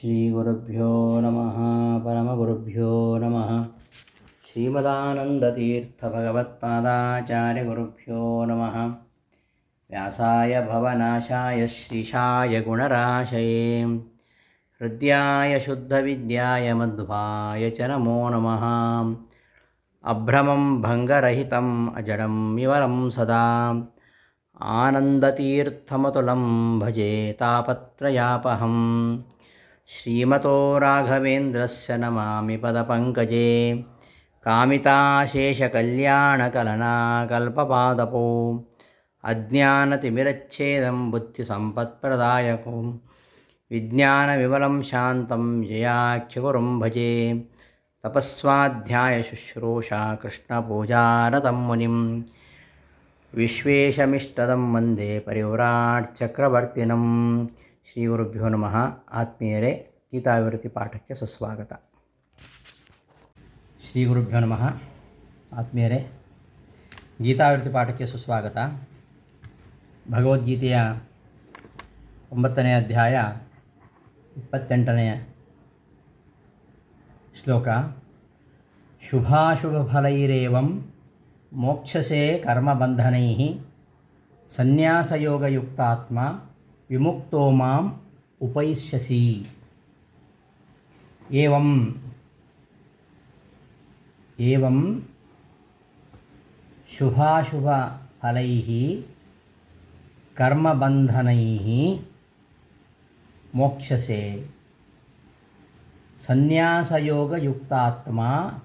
श्रीगुरुभ्यो नमः परमगुरुभ्यो नमः। श्रीमदानन्दतीर्थभगवत्पादाचार्यगुरुभ्यो नमः। व्यासाय भवनाशाय श्रीशाय गुणराशये। हृद्याय शुद्धविद्याय मध्वाय च नमो नमः। अभ्रमं भङ्गरहितम् अजडं विवरं सदा। आनन्दतीर्थमतुलं भजे तापत्रयापहम्। श्रीमतो राघवेन्द्रस्य नमामि पदपङ्कजे। कामिताशेषकल्याणकलनाकल्पपादपो। अज्ञानतिमिरच्छेदं बुद्धिसम्पत्प्रदायको। विज्ञानविमलं शान्तं जयाख्यगुरुं भजे। तपस्वाध्यायशुश्रूषा कृष्णपूजारतं मुनिं विश्वेशमिष्टदं वन्दे परिव्राट्चक्रवर्तिनम्। ಶ್ರೀ ಗುರುಭ್ಯೋ ನಮಃ ಆತ್ಮೀಯರೇ ಗೀತಾವಿವೃತ್ತಿ ಪಾಠಕ್ಕೆ ಸುಸ್ವಾಗತ ಶ್ರೀ ಗುರುಭ್ಯೋ ನಮಃ ಆತ್ಮೀಯರೇ ಗೀತಾವಿವೃತ್ತಿ ಪಾಠಕ್ಕೆ ಸುಸ್ವಾಗತ ಭಗವದ್ಗೀತೆಯ ಒಂಬತ್ತನೇ ಅಧ್ಯಾಯ ಇಪ್ಪತ್ತೆಂಟನೆಯ ಶ್ಲೋಕ ಶುಭಾಶುಭಫಲೈರೇವಂ ಮೋಕ್ಷಸೆ ಕರ್ಮಬಂಧನೈ ಸನ್ಯಾಸಯೋಗಯುಕ್ತಾತ್ಮ विमुक्तो माम् उपैष्यसि। एवम्। एवं शुभाशुभफलैः कर्मबन्धनैः मोक्षसे। सन्न्यासयोगयुक्तात्मा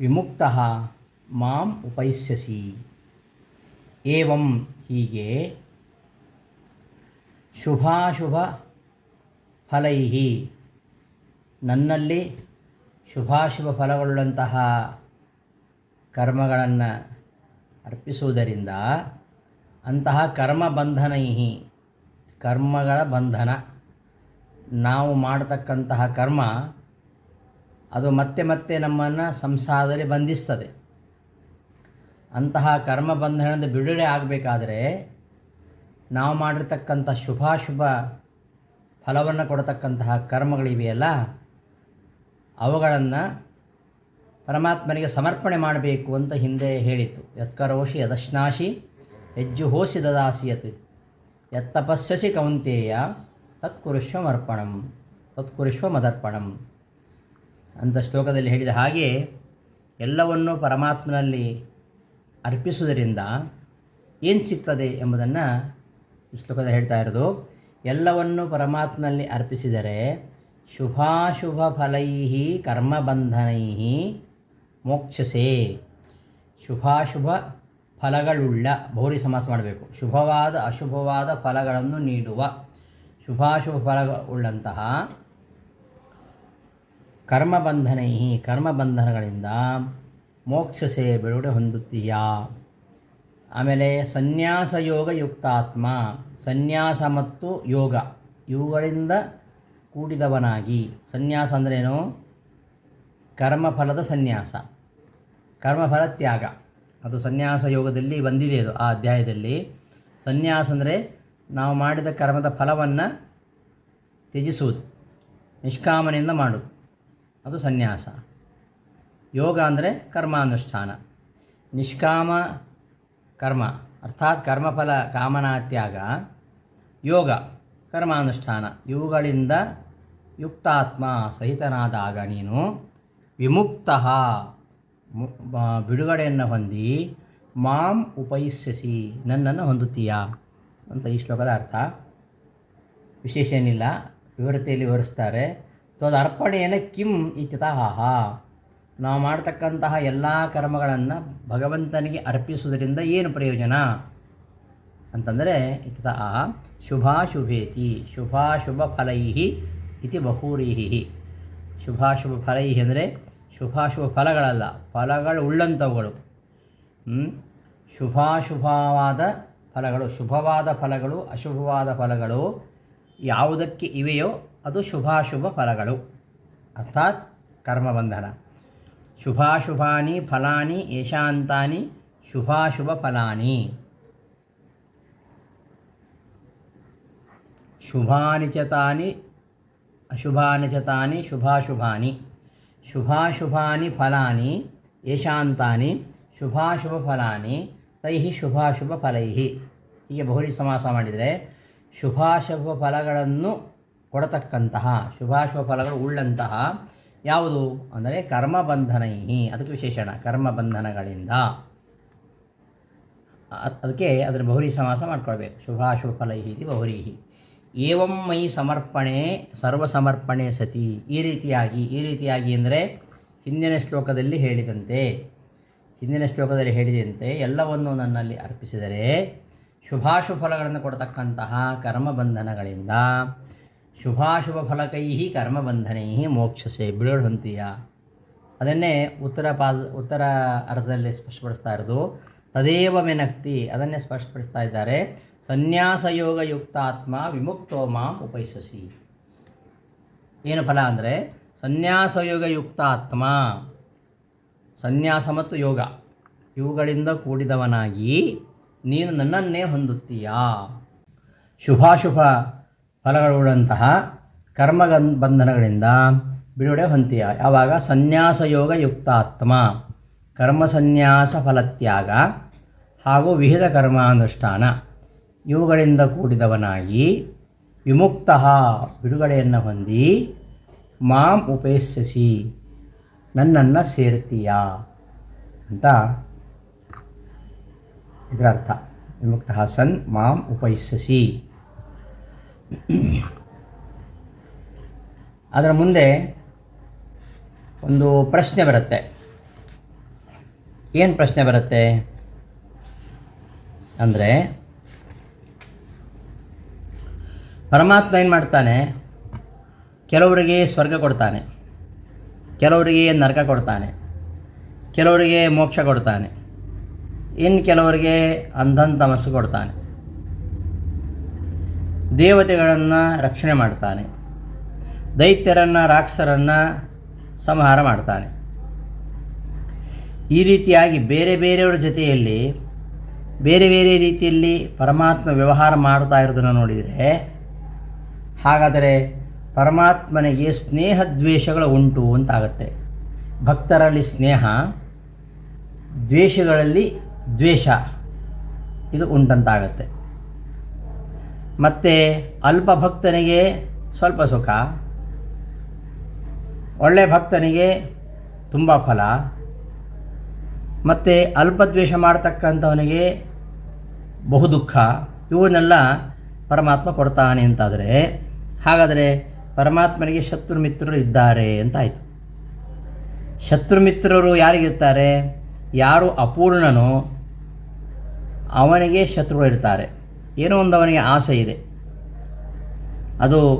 विमुक्तः माम् उपैष्यसि। एवं हि ಶುಭಾಶುಭ ಫಲೈಹಿ. ನನ್ನಲ್ಲಿ ಶುಭಾಶುಭ ಫಲಗಳುಳ್ಳಂತಹ ಕರ್ಮಗಳನ್ನು ಅರ್ಪಿಸುವುದರಿಂದ ಅಂತಹ ಕರ್ಮ ಬಂಧನೈಹಿ. ಕರ್ಮಗಳ ಬಂಧನ. ನಾವು ಮಾಡತಕ್ಕಂತಹ ಕರ್ಮ ಅದು ಮತ್ತೆ ಮತ್ತೆ ನಮ್ಮನ್ನು ಸಂಸಾರದಲ್ಲಿ ಬಂಧಿಸ್ತದೆ. ಅಂತಹ ಕರ್ಮ ಬಂಧನದಿಂದ ಬಿಡುಗಡೆ ಆಗಬೇಕಾದ್ರೆ ನಾವು ಮಾಡಿರ್ತಕ್ಕಂಥ ಶುಭಾಶುಭ ಫಲವನ್ನು ಕೊಡತಕ್ಕಂತಹ ಕರ್ಮಗಳಿವೆಯಲ್ಲ? ಅವುಗಳನ್ನು ಪರಮಾತ್ಮನಿಗೆ ಸಮರ್ಪಣೆ ಮಾಡಬೇಕು ಅಂತ ಹಿಂದೆ ಹೇಳಿತ್ತು. ಯತ್ಕರೋಷಿ ಯದಶ್ನಾಶಿ ಹೆಜ್ಜು ಹೋಸಿ ದದಾಸಿಯತ್. ಯತ್ತಪಸ್ಯಸಿ ಕೌಂತೇಯ ತತ್ಕುರುಷ್ವಮರ್ಪಣಂ ತತ್ಕುರುಷ್ವ ಮದರ್ಪಣಂ ಅಂತ ಶ್ಲೋಕದಲ್ಲಿ ಹೇಳಿದ ಹಾಗೆ ಎಲ್ಲವನ್ನೂ ಪರಮಾತ್ಮನಲ್ಲಿ ಅರ್ಪಿಸುವುದರಿಂದ ಏನು ಸಿಗ್ತದೆ ಎಂಬುದನ್ನು ಈ ಶ್ಲೋಕದಲ್ಲಿ ಹೇಳ್ತಾ ಇರೋದು, ಎಲ್ಲವನ್ನು ಪರಮಾತ್ಮನಲ್ಲಿ ಅರ್ಪಿಸಿದರೆ ಶುಭಾಶುಭ ಫಲೈ ಕರ್ಮಬಂಧನೈ ಮೋಕ್ಷಸೆ. ಶುಭಾಶುಭ ಫಲಗಳುಳ್ಳ ಭೌರಿ ಸಮಾಸ ಮಾಡಬೇಕು. ಶುಭವಾದ, ಅಶುಭವಾದ ಫಲಗಳನ್ನು ನೀಡುವ, ಶುಭಾಶುಭ ಫಲಗಳುಳ್ಳಂತಹ ಕರ್ಮಬಂಧನೈ ಕರ್ಮಬಂಧನಗಳಿಂದ ಮೋಕ್ಷಸೆ ಬಿಡುಗಡೆ ಹೊಂದುತ್ತೀಯಾ? ಆಮೇಲೆ ಸನ್ಯಾಸ ಯೋಗ ಯುಕ್ತಾತ್ಮ, ಸನ್ಯಾಸ ಮತ್ತು ಯೋಗ, ಇವುಗಳಿಂದ ಕೂಡಿದವನಾಗಿ. ಸನ್ಯಾಸ ಅಂದ್ರೇನು? ಕರ್ಮಫಲದ ಸನ್ಯಾಸ, ಕರ್ಮಫಲ ತ್ಯಾಗ. ಅದು ಸನ್ಯಾಸ ಯೋಗದಲ್ಲಿ ಬಂದಿದೆ ಅದು ಆ ಅಧ್ಯಾಯದಲ್ಲಿ. ಸನ್ಯಾಸ ಅಂದರೆ ನಾವು ಮಾಡಿದ ಕರ್ಮದ ಫಲವನ್ನು ತ್ಯಜಿಸುವುದು, ನಿಷ್ಕಾಮನೆಯಿಂದ ಮಾಡುವುದು. ಅದು ಸನ್ಯಾಸ. ಯೋಗ ಅಂದರೆ ಕರ್ಮಾನುಷ್ಠಾನ. ನಿಷ್ಕಾಮ ಕರ್ಮ. ಅರ್ಥಾತ್ ಕರ್ಮಫಲ ಕಾಮನಾತ್ಯಾಗ ಯೋಗ, ಕರ್ಮಾನುಷ್ಠಾನ. ಇವುಗಳಿಂದ ಯುಕ್ತಾತ್ಮ, ಸಹಿತನಾದಾಗ ನೀನು ವಿಮುಕ್ತ. ಬಿಡುಗಡೆಯನ್ನು ಹೊಂದಿ ಮಾಂ ಉಪಯಿಸಿ ನನ್ನನ್ನು ಹೊಂದುತ್ತೀಯ ಅಂತ ಈ ಶ್ಲೋಕದ ಅರ್ಥ. ವಿಶೇಷ ಏನಿಲ್ಲ, ವಿವರತೆಯಲ್ಲಿ ವಿವರಿಸ್ತಾರೆ. ತದರ್ಪಣೆಯನ್ನು ಕಿಂ ಇತ್ಯತಃ. ನಾವು ಮಾಡ್ತಕ್ಕಂತಹ ಎಲ್ಲ ಕರ್ಮಗಳನ್ನು ಭಗವಂತನಿಗೆ ಅರ್ಪಿಸುವುದರಿಂದ ಏನು ಪ್ರಯೋಜನ? ಅಂತಂದರೆ ಇತ್ಯತಃ ಶುಭಾಶುಭೇತಿ ಶುಭಾಶುಭ ಫಲೈಹಿ ಇತಿ ಬಹುರೀಹಿ ಶುಭಾಶುಭ ಫಲೈಹಿ ಅಂದರೆ ಶುಭಾಶುಭ ಫಲಗಳಲ್ಲ, ಫಲಗಳು ಉಳ್ಳಂಥವುಗಳು ಶುಭಾಶುಭವಾದ ಫಲಗಳು, ಶುಭವಾದ ಫಲಗಳು, ಅಶುಭವಾದ ಫಲಗಳು ಯಾವುದಕ್ಕೆ ಇವೆಯೋ ಅದು ಶುಭಾಶುಭ ಫಲಗಳು. ಅರ್ಥಾತ್ ಕರ್ಮಬಂಧನ ಶುಭಾಶುಭಾನಿ ಫಲಾನಿ ಏಷಾಂತಾನಿ ಶುಭಾಶುಭ ಫಲಾನಿ ಶುಭಾನಿ ಚ ತಾನಿ ಅಶುಭಾನಿ ಚ ತಾನಿ ಶುಭಾಶುಭಾನಿ. ಶುಭಾಶುಭಾನಿ ಫಲಾನಿ ಯಶಾಂತಾನಿ ಶುಭಾಶುಭ ಫಲಾನಿ ತೈ ಶುಭಾಶುಭ ಫಲೈ ಹೀಗೆ ಬಹುರಿ ಸಮಾಸ ಮಾಡಿದರೆ ಶುಭಾಶುಭ ಫಲಗಳನ್ನು ಕೊಡತಕ್ಕಂತಹ ಶುಭಾಶುಭ ಫಲಗಳು ಉಳ್ಳಂತಹ ಯಾವುದು? ಅಂದರೆ ಕರ್ಮಬಂಧನೈ ಅದಕ್ಕೆ ವಿಶೇಷಣ. ಕರ್ಮಬಂಧನಗಳಿಂದ. ಅದ್- ಅದಕ್ಕೆ ಅದರ ಬಹುರಿ ಸಮಾಸ ಮಾಡ್ಕೊಳ್ಬೇಕು. ಶುಭಾಶುಭ ಫಲೈ ಇತಿ ಬಹುರೀಹಿ. ಏವಂ ಮೈ ಸಮರ್ಪಣೆ ಸರ್ವಸಮರ್ಪಣೆ ಸತಿ. ಈ ರೀತಿಯಾಗಿ ಈ ರೀತಿಯಾಗಿ ಅಂದರೆ ಹಿಂದಿನ ಶ್ಲೋಕದಲ್ಲಿ ಹೇಳಿದಂತೆ, ಹಿಂದಿನ ಶ್ಲೋಕದಲ್ಲಿ ಹೇಳಿದಂತೆ ಎಲ್ಲವನ್ನು ನನ್ನಲ್ಲಿ ಅರ್ಪಿಸಿದರೆ ಶುಭಾಶುಭ ಫಲಗಳನ್ನು ಕೊಡತಕ್ಕಂತಹ ಕರ್ಮಬಂಧನಗಳಿಂದ ಶುಭಾಶುಭ ಫಲಕೈ ಕರ್ಮಬಂಧನೈ ಮೋಕ್ಷಸೆ ಬಿಳೋಳು ಹೊಂತೀಯ ಅದನ್ನೇ ಉತ್ತರ ಪಾದ, ಉತ್ತರ ಅರ್ಥದಲ್ಲಿ ಸ್ಪಷ್ಟಪಡಿಸ್ತಾ ಇರೋದು. ತದೇವ ಮೆನಕ್ತಿ ಅದನ್ನೇ ಸ್ಪಷ್ಟಪಡಿಸ್ತಾ ಇದ್ದಾರೆ. ಸನ್ಯಾಸಯೋಗ ಯುಕ್ತಾತ್ಮ ವಿಮುಕ್ತೋ ಮಾಂ ಉಪೈಸಸಿ. ಏನು ಫಲ ಅಂದರೆ? ಸನ್ಯಾಸಯೋಗ ಯುಕ್ತಾತ್ಮ ಸನ್ಯಾಸ ಮತ್ತು ಯೋಗ, ಇವುಗಳಿಂದ ಕೂಡಿದವನಾಗಿ ನೀನು ನನ್ನನ್ನೇ ಹೊಂದುತ್ತೀಯಾ? ಶುಭಾಶುಭ ಫಲಗಳುಳ್ಳಂತಹ ಕರ್ಮ ಬಂಧನಗಳಿಂದ ಬಿಡುಗಡೆ ಹೊಂತೀಯ ಯಾವಾಗ ಸನ್ಯಾಸ ಯೋಗ ಯುಕ್ತಾತ್ಮ ಕರ್ಮ ಸನ್ಯಾಸ ಫಲತ್ಯಾಗ ಹಾಗೂ ವಿಹಿತ ಕರ್ಮಾನುಷ್ಠಾನ. ಇವುಗಳಿಂದ ಕೂಡಿದವನಾಗಿ ವಿಮುಕ್ತ ಬಿಡುಗಡೆಯನ್ನು ಹೊಂದಿ ಮಾಂ ಉಪೇಕ್ಷಿಸಿ ನನ್ನನ್ನು ಸೇರ್ತೀಯಾ ಅಂತ ಇದರ ಅರ್ಥ ವಿಮುಕ್ತ ಸನ್ ಮಾಂ ಉಪೈಷಸಿ ಅದರ ಮುಂದೆ ಒಂದು ಪ್ರಶ್ನೆ ಬರುತ್ತೆ. ಏನು ಪ್ರಶ್ನೆ ಬರುತ್ತೆ? ಅಂದರೆ, ಪರಮಾತ್ಮ ಏನು ಮಾಡ್ತಾನೆ? ಕೆಲವರಿಗೆ ಸ್ವರ್ಗ ಕೊಡ್ತಾನೆ. ಕೆಲವರಿಗೆ ನರಕ ಕೊಡ್ತಾನೆ. ಕೆಲವರಿಗೆ ಮೋಕ್ಷ ಕೊಡ್ತಾನೆ. ಇನ್ನು ಕೆಲವರಿಗೆ ಅಂಧನ್ ತಮಸ್ಸು ಕೊಡ್ತಾನೆ. ದೇವತೆಗಳನ್ನು ರಕ್ಷಣೆ ಮಾಡ್ತಾನೆ. ದೈತ್ಯರನ್ನು, ರಾಕ್ಷಸರನ್ನು ಸಂಹಾರ ಮಾಡ್ತಾನೆ. ಈ ರೀತಿಯಾಗಿ ಬೇರೆ ಬೇರೆಯವರ ಜೊತೆಯಲ್ಲಿ, ಬೇರೆ ಬೇರೆ ರೀತಿಯಲ್ಲಿ ಪರಮಾತ್ಮ ವ್ಯವಹಾರ ಮಾಡ್ತಾ ಇರೋದನ್ನು ನೋಡಿದರೆ, ಹಾಗಾದರೆ ಪರಮಾತ್ಮನಿಗೆ ಸ್ನೇಹ ದ್ವೇಷಗಳು ಉಂಟು ಅಂತಾಗತ್ತೆ. ಭಕ್ತರಲ್ಲಿ ಸ್ನೇಹ, ದ್ವೇಷಗಳಲ್ಲಿ ದ್ವೇಷ, ಇದು ಉಂಟಂತಾಗತ್ತೆ. ಮತ್ತು ಅಲ್ಪ ಭಕ್ತನಿಗೆ ಸ್ವಲ್ಪ ಸುಖ, ಒಳ್ಳೆ ಭಕ್ತನಿಗೆ ತುಂಬ ಫಲ, ಮತ್ತು ಅಲ್ಪದ್ವೇಷ ಮಾಡ್ತಕ್ಕಂಥವನಿಗೆ ಬಹು ದುಃಖ, ಇವನ್ನೆಲ್ಲ ಪರಮಾತ್ಮ ಕೊಡ್ತಾನೆ ಅಂತಾದರೆ, ಹಾಗಾದರೆ ಪರಮಾತ್ಮನಿಗೆ ಶತ್ರು ಮಿತ್ರರು ಇದ್ದಾರೆ ಅಂತಾಯಿತು ಶತ್ರು ಮಿತ್ರರು ಯಾರಿಗಿರ್ತಾರೆ ಯಾರು ಅಪೂರ್ಣನೋ ಅವನಿಗೆ ಶತ್ರುಗಳು ಇರ್ತಾರೆ. ಏನೋ ಒಂದು ಅವನಿಗೆ ಆಸೆ ಇದೆ. ಅದು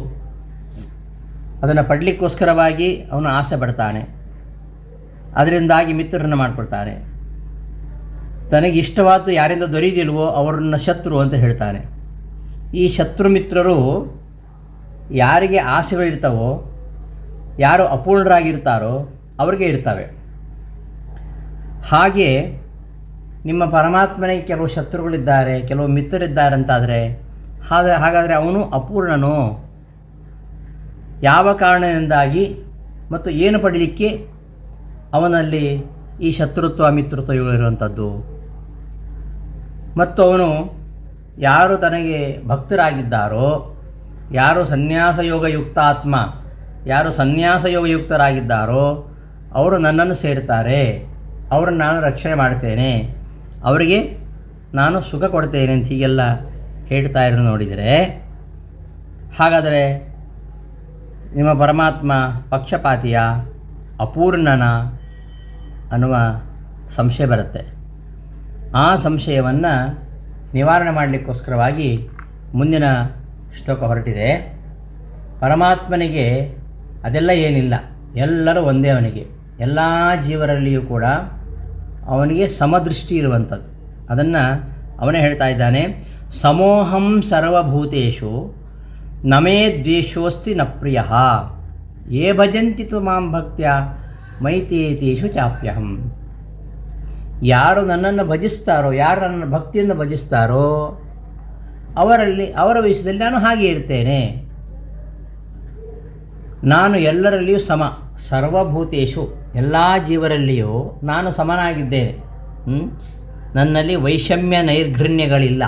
ಅದನ್ನು ಪಡಲಿಕ್ಕೋಸ್ಕರವಾಗಿ ಅವನು ಆಸೆ ಪಡ್ತಾನೆ. ಅದರಿಂದಾಗಿ ಮಿತ್ರರನ್ನು ಮಾಡಿಕೊಡ್ತಾನೆ ತನಗೆ ಇಷ್ಟವಾದ ಯಾರಿಂದ ದೊರೆಯದಿಲ್ವೋ ಅವರನ್ನು ಶತ್ರು ಅಂತ ಹೇಳ್ತಾನೆ. ಈ ಶತ್ರು ಮಿತ್ರರು ಯಾರಿಗೆ ಆಸೆಗಳಿರ್ತಾವೋ, ಯಾರು ಅಪೂರ್ಣರಾಗಿರ್ತಾರೋ ಅವ್ರಿಗೆ ಇರ್ತವೆ. ಹಾಗೆ ನಿಮ್ಮ ಪರಮಾತ್ಮನಿಗೆ ಕೆಲವು ಶತ್ರುಗಳಿದ್ದಾರೆ, ಕೆಲವು ಮಿತ್ರರಿದ್ದಾರೆ ಅಂತಾದರೆ, ಹಾಗೆ, ಹಾಗಾದರೆ ಅವನು ಅಪೂರ್ಣನು? ಯಾವ ಕಾರಣದಿಂದಾಗಿ ಮತ್ತು ಏನು ಪಡೀಲಿಕ್ಕೆ ಅವನಲ್ಲಿ ಈ ಶತ್ರುತ್ವ, ಮಿತ್ರತ್ವ ಇರುವಂಥದ್ದು? ಮತ್ತು ಅವನು ಯಾರು ತನಗೆ ಭಕ್ತರಾಗಿದ್ದಾರೋ, ಯಾರು ಸನ್ಯಾಸ ಯೋಗ ಯುಕ್ತಾತ್ಮ ಯಾರು ಸನ್ಯಾಸ ಯೋಗ ಯುಕ್ತರಾಗಿದ್ದಾರೋ ಅವರು ನನ್ನನ್ನು ಸೇರ್ತಾರೆ, ಅವರನ್ನು ನಾನು ರಕ್ಷಣೆ ಮಾಡ್ತೇನೆ. ಅವರಿಗೆ ನಾನು ಸುಖ ಕೊಡ್ತೇನೆ ಅಂತ ಹೀಗೆಲ್ಲ ಹೇಳ್ತಾ ಇರೋ ನೋಡಿದರೆ, ಹಾಗಾದರೆ ನಿಮ್ಮ ಪರಮಾತ್ಮ ಪಕ್ಷಪಾತಿಯ, ಅಪೂರ್ಣನ ಅನ್ನುವ ಸಂಶಯ ಬರುತ್ತೆ. ಆ ಸಂಶಯವನ್ನು ನಿವಾರಣೆ ಮಾಡಲಿಕ್ಕೋಸ್ಕರವಾಗಿ ಮುಂದಿನ ಶ್ಲೋಕ ಹೊರಟಿದೆ. ಪರಮಾತ್ಮನಿಗೆ ಅದೆಲ್ಲ ಏನಿಲ್ಲ. ಎಲ್ಲರೂ ಒಂದೇ ಅವನಿಗೆ. ಎಲ್ಲ ಜೀವರಲ್ಲಿಯೂ ಕೂಡ ಅವನಿಗೆ ಸಮದೃಷ್ಟಿ ಇರುವಂಥದ್ದು. ಅದನ್ನು ಅವನೇ ಹೇಳ್ತಾ ಇದ್ದಾನೆ, ಸಮೋಹಂ ಸರ್ವಭೂತೇಶು, ನಮೇ ದ್ವೇಷೋಸ್ತಿ ನ ಪ್ರಿಯ. ಏ ಭಜಂತಿ ತು ಮಾಂ ಭಕ್ತ್ಯ, ಮೈತೇತೇಶು ಚಾಪ್ಯಹಂ. ಯಾರು ನನ್ನನ್ನು ಭಜಿಸ್ತಾರೋ, ಯಾರು ನನ್ನ ಭಕ್ತಿಯನ್ನು ಭಜಿಸ್ತಾರೋ, ಅವರಲ್ಲಿ, ಅವರ ವಿಷಯದಲ್ಲಿ ನಾನು ಹಾಗೆ ಇರ್ತೇನೆ. ನಾನು ಎಲ್ಲರಲ್ಲಿಯೂ ಸಮ, ಸರ್ವಭೂತೇಶು. ಎಲ್ಲ ಜೀವರಲ್ಲಿಯೂ ನಾನು ಸಮನಾಗಿದ್ದೇನೆ. ನನ್ನಲ್ಲಿ ವೈಷಮ್ಯ ನೈರ್ಘೃಣ್ಯಗಳಿಲ್ಲ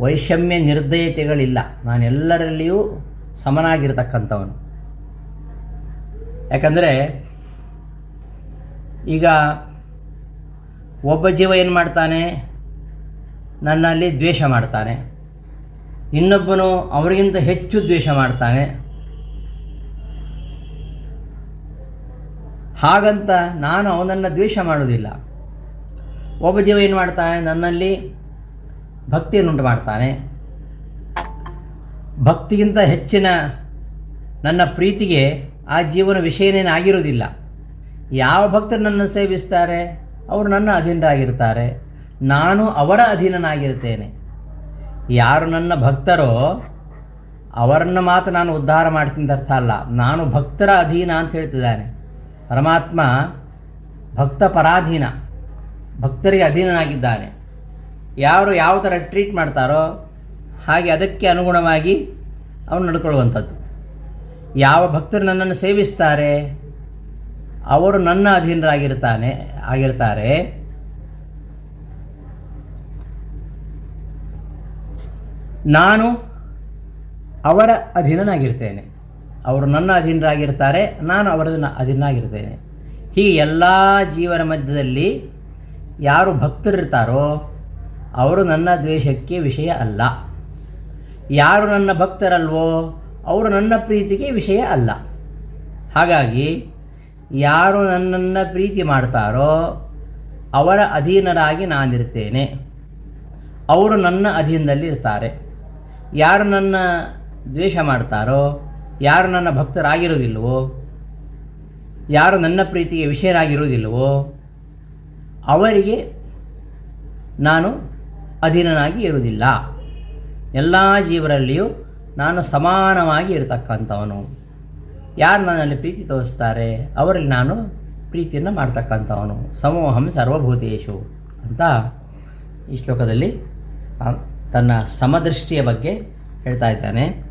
ವೈಷಮ್ಯ ನಿರ್ದಯತೆಗಳಿಲ್ಲ. ನಾನು ಎಲ್ಲರಲ್ಲಿಯೂ ಸಮನಾಗಿರ್ತಕ್ಕಂಥವನು. ಯಾಕಂದರೆ, ಈಗ ಒಬ್ಬ ಜೀವ ಏನು ಮಾಡ್ತಾನೆ? ನನ್ನಲ್ಲಿ ದ್ವೇಷ ಮಾಡ್ತಾನೆ. ಇನ್ನೊಬ್ಬನು ಅವರಿಗಿಂತ ಹೆಚ್ಚು ದ್ವೇಷ ಮಾಡ್ತಾನೆ. ಹಾಗಂತ ನಾನು ಅವನನ್ನು ದ್ವೇಷ ಮಾಡುವುದಿಲ್ಲ. ಒಬ್ಬ ಜೀವ ಏನು ಮಾಡ್ತಾನೆ? ನನ್ನಲ್ಲಿ ಭಕ್ತಿಯನ್ನುಂಟು ಮಾಡ್ತಾನೆ ಭಕ್ತಿಗಿಂತ ಹೆಚ್ಚಿನ ನನ್ನ ಪ್ರೀತಿಗೆ ಆ ಜೀವನ ವಿಷಯನೇನು ಆಗಿರೋದಿಲ್ಲ ಯಾವ ಭಕ್ತರು ನನ್ನನ್ನು ಸೇವಿಸ್ತಾರೆ? ಅವರು ನನ್ನ ಅಧೀನರಾಗಿರ್ತಾರೆ. ನಾನು ಅವರ ಅಧೀನನಾಗಿರ್ತೇನೆ. ಯಾರು ನನ್ನ ಭಕ್ತರೋ, ಅವರನ್ನು ಮಾತ್ರ ನಾನು ಉದ್ಧಾರ ಮಾಡ್ತೀನಿ ಅರ್ಥ ಅಲ್ಲ. ನಾನು ಭಕ್ತರ ಅಧೀನ ಅಂತ ಹೇಳ್ತಿದ್ದಾನೆ. ಪರಮಾತ್ಮ ಭಕ್ತ ಪರಾಧೀನ, ಭಕ್ತರಿಗೆ ಅಧೀನನಾಗಿದ್ದಾನೆ ಯಾರು ಯಾವ ಥರ ಟ್ರೀಟ್ ಮಾಡ್ತಾರೋ ಹಾಗೆ ಅದಕ್ಕೆ ಅನುಗುಣವಾಗಿ ಅವನು ನಡ್ಕೊಳ್ಳುವಂಥದ್ದು. ಯಾವ ಭಕ್ತರು ನನ್ನನ್ನು ಸೇವಿಸ್ತಾರೆ, ಅವರು ನನ್ನ ಅಧೀನರಾಗಿರ್ತಾನೆ, ಆಗಿರ್ತಾರೆ. ನಾನು ಅವರ ಅಧೀನನಾಗಿರ್ತೇನೆ. ಅವರು ನನ್ನ ಅಧೀನರಾಗಿರ್ತಾರೆ, ನಾನು ಅವರ ಅಧೀನಾಗಿರ್ತೇನೆ ಹೀಗೆ ಎಲ್ಲ ಜೀವನ ಮಧ್ಯದಲ್ಲಿ ಯಾರು ಭಕ್ತರಿರ್ತಾರೋ, ಅವರು ನನ್ನ ದ್ವೇಷಕ್ಕೆ ವಿಷಯ ಅಲ್ಲ. ಯಾರು ನನ್ನ ಭಕ್ತರಲ್ವೋ, ಅವರು ನನ್ನ ಪ್ರೀತಿಗೆ ವಿಷಯ ಅಲ್ಲ. ಹಾಗಾಗಿ, ಯಾರು ನನ್ನನ್ನು ಪ್ರೀತಿ ಮಾಡ್ತಾರೋ, ಅವರ ಅಧೀನರಾಗಿ ನಾನಿರ್ತೇನೆ. ಅವರು ನನ್ನ ಅಧೀನದಲ್ಲಿ ಇರ್ತಾರೆ ಯಾರು ನನ್ನ ದ್ವೇಷ ಮಾಡ್ತಾರೋ ಯಾರು ನನ್ನ ಭಕ್ತರಾಗಿರೋದಿಲ್ವೋ ಯಾರು ನನ್ನ ಪ್ರೀತಿಗೆ ವಿಷಯರಾಗಿರುವುದಿಲ್ವೋ ಅವರಿಗೆ ನಾನು ಅಧೀನನಾಗಿ ಇರುವುದಿಲ್ಲ. ಎಲ್ಲ ಜೀವರಲ್ಲಿಯೂ ನಾನು ಸಮಾನವಾಗಿ ಇರತಕ್ಕಂಥವನು. ಯಾರು ನನ್ನಲ್ಲಿ ಪ್ರೀತಿ ತೋರಿಸ್ತಾರೆ, ಅವರಲ್ಲಿ ನಾನು ಪ್ರೀತಿಯನ್ನು ಮಾಡ್ತಕ್ಕಂಥವನು. ಸಮೂಹಂ ಸರ್ವಭೂತೇಶು ಅಂತ ಈ ಶ್ಲೋಕದಲ್ಲಿ ತನ್ನ ಸಮದೃಷ್ಟಿಯ ಬಗ್ಗೆ ಹೇಳ್ತಾ ಇದ್ದಾನೆ.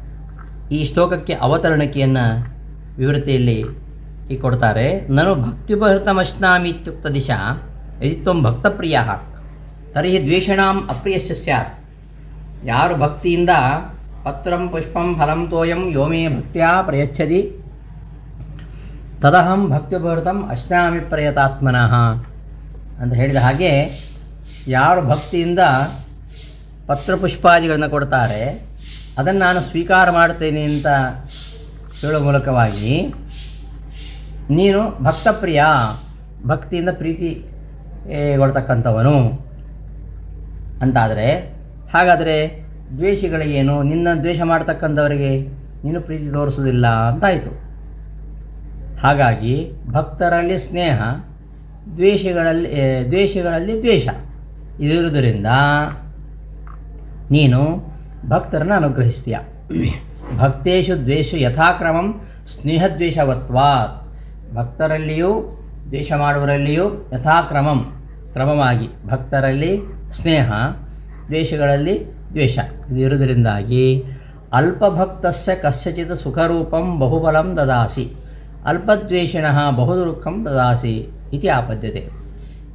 ಈ ಶ್ಲೋಕಕ್ಕೆ ಅವತರಣಿಕೆಯನ್ನು ವಿವೃತಿಯಲ್ಲಿ ಈ ಕೊಡ್ತಾರೆ. ನಾನು ಭಕ್ತ್ಯುಪಹೃತಮಶ್ನಾಮಿ ಇತ್ಯುಕ್ತ ದಿಶಾ ಯದಿ ತ್ವಂ ಭಕ್ತಪ್ರಿಯ ತರ್ಹಿ ದ್ವೇಷಣಾಂ ಅಪ್ರಿಯಸ್ಯ ಸ್ಯಾತ್. ಯಾರು ಭಕ್ತಿಯಿಂದ ಪತ್ರಂ ಪುಷ್ಪಂ ಫಲಂ ತೋಯಂ ಯೋಮೇ ಭಕ್ತಿಯ ಪ್ರಯಚ್ಛತಿ. ತದಹಂ ಭಕ್ತ್ಯುಪಹೃತಂ ಅಶ್ನಾಮಿ ಪ್ರಯತಾತ್ಮನಃ. ಅಂತ ಹೇಳಿದ ಹಾಗೆ, ಯಾರು ಭಕ್ತಿಯಿಂದ ಪತ್ರಪುಷ್ಪಾದಿಗಳನ್ನು ಕೊಡ್ತಾರೆ ಅದನ್ನು ನಾನು ಸ್ವೀಕಾರ ಮಾಡ್ತೇನೆ ಅಂತ ಹೇಳೋ ಮೂಲಕವಾಗಿ ನೀನು ಭಕ್ತಪ್ರಿಯ, ಭಕ್ತಿಯಿಂದ ಪ್ರೀತಿ ಕೊಡ್ತಕ್ಕಂಥವನು ಅಂತಾದರೆ, ಹಾಗಾದರೆ ದ್ವೇಷಗಳಿಗೇನು? ನಿನ್ನ ದ್ವೇಷ ಮಾಡ್ತಕ್ಕಂಥವರಿಗೆ ನೀನು ಪ್ರೀತಿ ತೋರಿಸೋದಿಲ್ಲ ಅಂತಾಯಿತು. ಹಾಗಾಗಿ ಭಕ್ತರಲ್ಲಿ ಸ್ನೇಹ, ದ್ವೇಷಗಳಲ್ಲಿ ದ್ವೇಷಗಳಲ್ಲಿ ದ್ವೇಷ ಇದಿರುವುದರಿಂದ ನೀನು ಭಕ್ತರನ್ನು ಅನುಗ್ರಹಿಸ್ತೀಯ. ಭಕ್ತೇಶು ದ್ವೇಷ ಯಥಾಕ್ರಮಂ ಸ್ನೇಹದ್ವೇಷವತ್ವಾತ್. ಭಕ್ತರಲ್ಲಿಯೂ ದ್ವೇಷ ಮಾಡುವರಲ್ಲಿಯೂ ಯಥಾಕ್ರಮಂ ಕ್ರಮವಾಗಿ ಭಕ್ತರಲ್ಲಿ ಸ್ನೇಹ ದ್ವೇಷಗಳಲ್ಲಿ ದ್ವೇಷ. ಇರುವುದರಿಂದಾಗಿ ಅಲ್ಪಭಕ್ತಸ್ಯ ಕಸ್ಯಚಿತ್ ಸುಖರೂಪಂ ಬಹುಬಲಂ ದದಾಸಿ. ಅಲ್ಪದ್ವೇಷಿಣಃ ಬಹುದುಃಖಂ ದದಾಸಿ ಇತಿ ಆಪದ್ಯತೆ.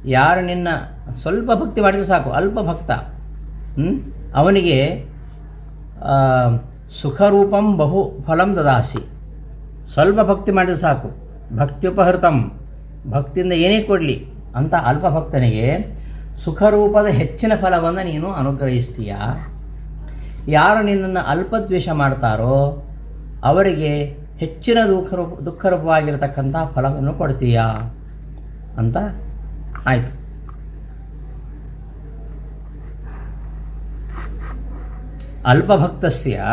ಯಾರು ನಿನ್ನ ಸ್ವಲ್ಪ ಭಕ್ತಿ ಮಾಡಿದರೆ ಸಾಕು ಅಲ್ಪ ಭಕ್ತ ಹ್ಮ್? ಅವನಿಗೆ ಆ, ಸುಖರೂಪಂ ಬಹು ಫಲಂ ದದಾಸಿ. ಸ್ವಲ್ಪ ಭಕ್ತಿ ಮಾಡಿದ್ರೆ ಸಾಕು. ಭಕ್ತ್ಯುಪಹೃತಂ. ಭಕ್ತಿಯಿಂದ ಏನೇ ಕೊಡಲಿ. ಅಂತ ಅಲ್ಪ ಭಕ್ತನಿಗೆ ಸುಖರೂಪದ ಹೆಚ್ಚಿನ ಫಲವನ್ನು ನೀನು ಅನುಗ್ರಹಿಸ್ತೀಯ? ಯಾರು ನಿನ್ನನ್ನು ಅಲ್ಪದ್ವೇಷ ಮಾಡ್ತಾರೋ ಅವರಿಗೆ ಹೆಚ್ಚಿನ ದುಃಖ ರೂಪ ದುಃಖರೂಪವಾಗಿರತಕ್ಕಂಥ ಫಲವನ್ನು ಕೊಡ್ತೀಯಾ? ಅಂತ ಆಯಿತು. ಅಲ್ಪಭಕ್ತಸ್ಯ.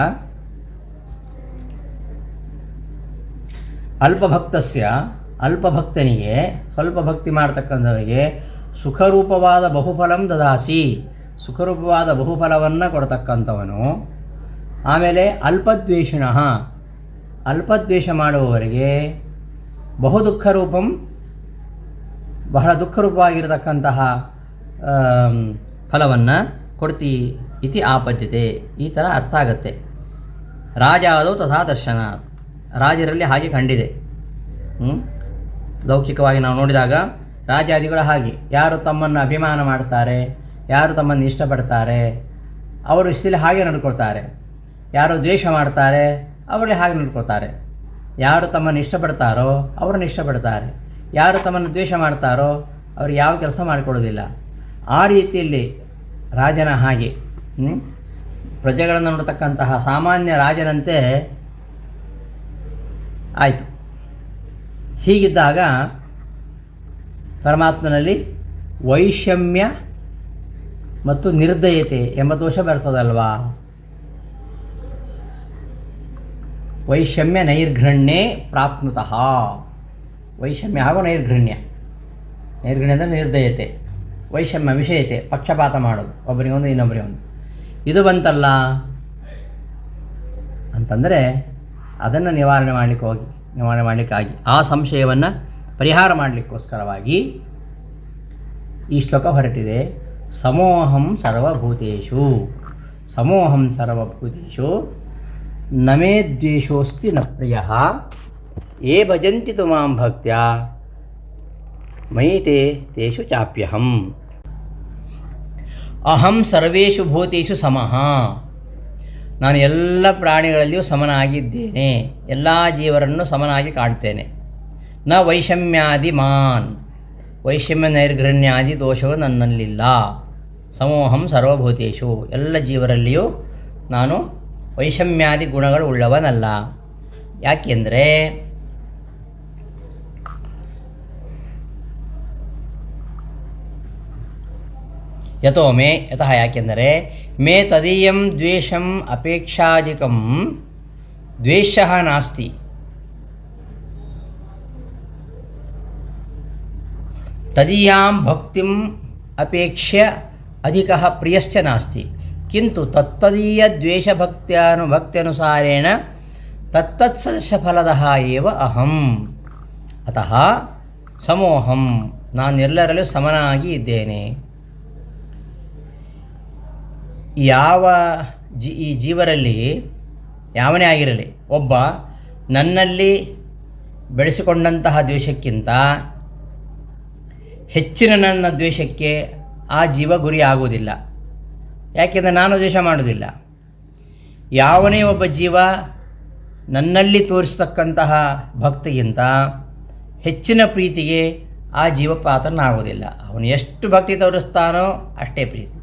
ಅಲ್ಪಭಕ್ತಸ್ಯ, ಅಲ್ಪಭಕ್ತನಿಗೆ, ಸ್ವಲ್ಪ ಭಕ್ತಿ ಮಾಡ್ತಕ್ಕಂಥವರಿಗೆ ಸುಖರೂಪವಾದ ಬಹುಫಲಂ ದದಾಸಿ. ಸುಖರೂಪವಾದ ಬಹುಫಲವನ್ನು ಕೊಡತಕ್ಕಂಥವನು. ಆಮೇಲೆ ಅಲ್ಪದ್ವೇಷಿಣ. ಅಲ್ಪದ್ವೇಷ ಮಾಡುವವರಿಗೆ ಬಹು ರೂಪಂ ಬಹಳ ದುಃಖರೂಪವಾಗಿರತಕ್ಕಂತಹ ಫಲವನ್ನು ಕೊಡ್ತಿ ಇತಿ ಆಪದ್ಯತೆ ಈ ಥರ ಅರ್ಥ ಆಗುತ್ತೆ. ರಾಜಾದವು ತಥಾ ದರ್ಶನ ರಾಜರಲ್ಲಿ ಹಾಗೆ ಕಂಡಿದೆ? ಲೌಕಿಕವಾಗಿ ನಾವು ನೋಡಿದಾಗ ರಾಜಾದಿಗಳು ಹಾಗೆ. ಯಾರು ತಮ್ಮನ್ನು ಅಭಿಮಾನ ಮಾಡ್ತಾರೆ ಯಾರು ತಮ್ಮನ್ನು ಇಷ್ಟಪಡ್ತಾರೆ, ಅವರು ಇಷ್ಟದಲ್ಲಿ ಹಾಗೆ ನಡ್ಕೊಳ್ತಾರೆ. ಯಾರು ದ್ವೇಷ ಮಾಡ್ತಾರೆ ಅವರೇ ಹಾಗೆ ನಡ್ಕೊಳ್ತಾರೆ. ಯಾರು ತಮ್ಮನ್ನು ಇಷ್ಟಪಡ್ತಾರೋ, ಅವರನ್ನು ಇಷ್ಟಪಡ್ತಾರೆ. ಯಾರು ತಮ್ಮನ್ನು ದ್ವೇಷ ಮಾಡ್ತಾರೋ ಅವರು ಯಾವ ಕೆಲಸ ಮಾಡಿಕೊಡೋದಿಲ್ಲ ಆ ರೀತಿಯಲ್ಲಿ ರಾಜನ ಹಾಗೆ? ಪ್ರಜೆಗಳನ್ನು ನೋಡತಕ್ಕಂತಹ ಸಾಮಾನ್ಯ ರಾಜನಂತೆ ಆಯಿತು. ಹೀಗಿದ್ದಾಗ ಪರಮಾತ್ಮನಲ್ಲಿ ವೈಷಮ್ಯ ಮತ್ತು ನಿರ್ದಯತೆ ಎಂಬ ದೋಷ ಬರ್ತದಲ್ವಾ? ವೈಷಮ್ಯ ನೈರ್ಘೃಣ್ಯೇ ಪ್ರಾಪ್ನುತಃ. ವೈಷಮ್ಯ ಹಾಗೂ ನೈರ್ಘೃಣ್ಯ ನೈರ್ಘಣ್ಯ ಅಂದರೆ ನಿರ್ದಯತೆ. ವೈಷಮ್ಯ ವಿಷಯತೆ, ಪಕ್ಷಪಾತ ಮಾಡೋದು ಒಬ್ಬರಿಗೊಂದು ಇನ್ನೊಬ್ಬರಿಗೊಂದು ಇದು ಬಂತಲ್ಲ? ಅಂತಂದರೆ ಅದನ್ನು ನಿವಾರಣೆ ಮಾಡಲಿಕ್ಕೆ ಹೋಗಿ, ನಿವಾರಣೆ ಮಾಡಲಿಕ್ಕಾಗಿ ಆ ಸಂಶಯವನ್ನು ಪರಿಹಾರ ಮಾಡಲಿಕ್ಕೋಸ್ಕರವಾಗಿ ಈ ಶ್ಲೋಕ ಹೊರಟಿದೆ. ಸಮೋಹಂ ಸರ್ವಭೂತೇಶು ಸಮೋಹಂ ಸರ್ವಭೂತೇಶು ನಮೇ ದ್ವೇಷೋಸ್ತಿ ನ ಪ್ರಿಯ. ಏ ಭಜಂತಿ ತು ಮಾಂ ಭಕ್ತ್ಯ ಮಯಿ ತೇ ತೇಷು ಚಾಪ್ಯಹಂ. ಅಹಂ ಸರ್ವೇಷು ಭೂತೇಶು ಸಮಃ ನಾನು ಎಲ್ಲ ಪ್ರಾಣಿಗಳಲ್ಲಿಯೂ ಸಮನಾಗಿದ್ದೇನೆ. ಎಲ್ಲ ಜೀವರನ್ನು ಸಮನಾಗಿ ಕಾಣ್ತೇನೆ. ನ ವೈಷಮ್ಯಾದಿ ಮಾನ್. ವೈಷಮ್ಯ ನೈರ್ಗ್ರಣ್ಯಾದಿ ದೋಷಗಳು ನನ್ನಲ್ಲಿಲ್ಲ. ಸಮೋಹಂ ಸರ್ವಭೂತೇಶು ಎಲ್ಲ ಜೀವರಲ್ಲಿಯೂ ನಾನು ವೈಷಮ್ಯಾದಿ ಗುಣಗಳು ಉಳ್ಳವನಲ್ಲ. ಯಾಕೆಂದರೆ ಯಥೋ ಮೇ ಯತಃ ಯಾಕೆಂದರೆ ಮೇ ತದೀಯಂ ದ್ವೇಷಂ ಅಪೇಕ್ಷಾಧಿಕಂ ದ್ವೇಷ ನಾಸ್ತಿ ತದೀಯಾಂ ಭಕ್ತಿಂ ಅಪೇಕ್ಷ್ಯ ಅಧಿಕ ಪ್ರಿಯಶ್ಚ ನಾಸ್ತಿ ಕಿಂತು ತತ್ತದೀಯ ದ್ವೇಷಭಕ್ತ್ಯಾನುಭಕ್ತ್ಯನುಸಾರೇಣ ತತ್ತತ್ಸದಸ್ಯಫಲದಃ ಏವ ಅಹಂ ಅತಃ ಸಮೋಹಂ ನಾನೆಲ್ಲರಲ್ಲೂ ಸಮನಾಗಿ ಇದ್ದೇನೆ ಯಾವ ಜಿ, ಈ ಜೀವರಲ್ಲಿ ಯಾವನೇ ಆಗಿರಲಿ, ಒಬ್ಬ ನನ್ನಲ್ಲಿ ಬೆಳೆಸಿಕೊಂಡಂತಹ ದ್ವೇಷಕ್ಕಿಂತ ಹೆಚ್ಚಿನ ನನ್ನ ದ್ವೇಷಕ್ಕೆ ಆ ಜೀವ ಗುರಿ ಆಗುವುದಿಲ್ಲ. ಯಾಕೆಂದರೆ ನಾನು ದ್ವೇಷ ಮಾಡುವುದಿಲ್ಲ. ಯಾವನೇ ಒಬ್ಬ ಜೀವ ನನ್ನಲ್ಲಿ ತೋರಿಸ್ತಕ್ಕಂತಹ ಭಕ್ತಿಗಿಂತ ಹೆಚ್ಚಿನ ಪ್ರೀತಿಗೆ ಆ ಜೀವ ಪಾತ್ರನಾಗುವುದಿಲ್ಲ ಅವನು ಎಷ್ಟು ಭಕ್ತಿ ತೋರಿಸ್ತಾನೋ ಅಷ್ಟೇ ಪ್ರೀತಿ.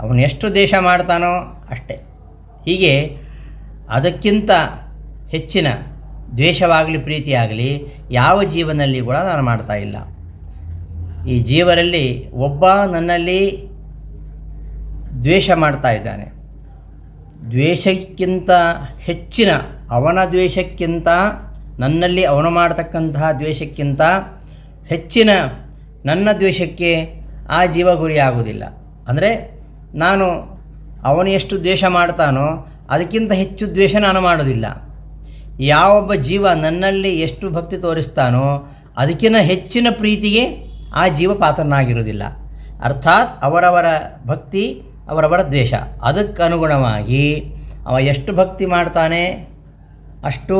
ಅವನು ಎಷ್ಟು ದೇಶ ಮಾಡ್ತಾನೋ ಅಷ್ಟೇ. ಹೀಗೆ ಅದಕ್ಕಿಂತ ಹೆಚ್ಚಿನ ದ್ವೇಷವಾಗಲಿ, ಪ್ರೀತಿಯಾಗಲಿ ಯಾವ ಜೀವನಲ್ಲಿ ಕೂಡ ನಾನು ಮಾಡ್ತಾ ಇಲ್ಲ. ಈ ಜೀವರಲ್ಲಿ ಒಬ್ಬ ನನ್ನಲ್ಲಿ ದ್ವೇಷ ಮಾಡ್ತಾ ಇದ್ದಾನೆ. ದ್ವೇಷಕ್ಕಿಂತ ಹೆಚ್ಚಿನ ಅವನ ದ್ವೇಷಕ್ಕಿಂತ, ನನ್ನಲ್ಲಿ ಅವನು ಮಾಡತಕ್ಕಂತಹ ದ್ವೇಷಕ್ಕಿಂತ ಹೆಚ್ಚಿನ ನನ್ನ ದ್ವೇಷಕ್ಕೆ ಆ ಜೀವ ಗುರಿಯಾಗುವುದಿಲ್ಲ ಅಂದರೆ ನಾನು ಅವನು ಎಷ್ಟು ದ್ವೇಷ ಮಾಡ್ತಾನೋ ಅದಕ್ಕಿಂತ ಹೆಚ್ಚು ದ್ವೇಷ ನಾನು ಮಾಡೋದಿಲ್ಲ ಯಾವೊಬ್ಬ ಜೀವ ನನ್ನಲ್ಲಿ ಎಷ್ಟು ಭಕ್ತಿ ತೋರಿಸ್ತಾನೋ ಅದಕ್ಕಿಂತ ಹೆಚ್ಚಿನ ಪ್ರೀತಿಗೆ ಆ ಜೀವ ಪಾತ್ರನಾಗಿರುವುದಿಲ್ಲ. ಅರ್ಥಾತ್ ಅವರವರ ಭಕ್ತಿ, ಅವರವರ ದ್ವೇಷ. ಅದಕ್ಕೆ ಅನುಗುಣವಾಗಿ ಅವ ಎಷ್ಟು ಭಕ್ತಿ ಮಾಡ್ತಾನೆ ಅಷ್ಟು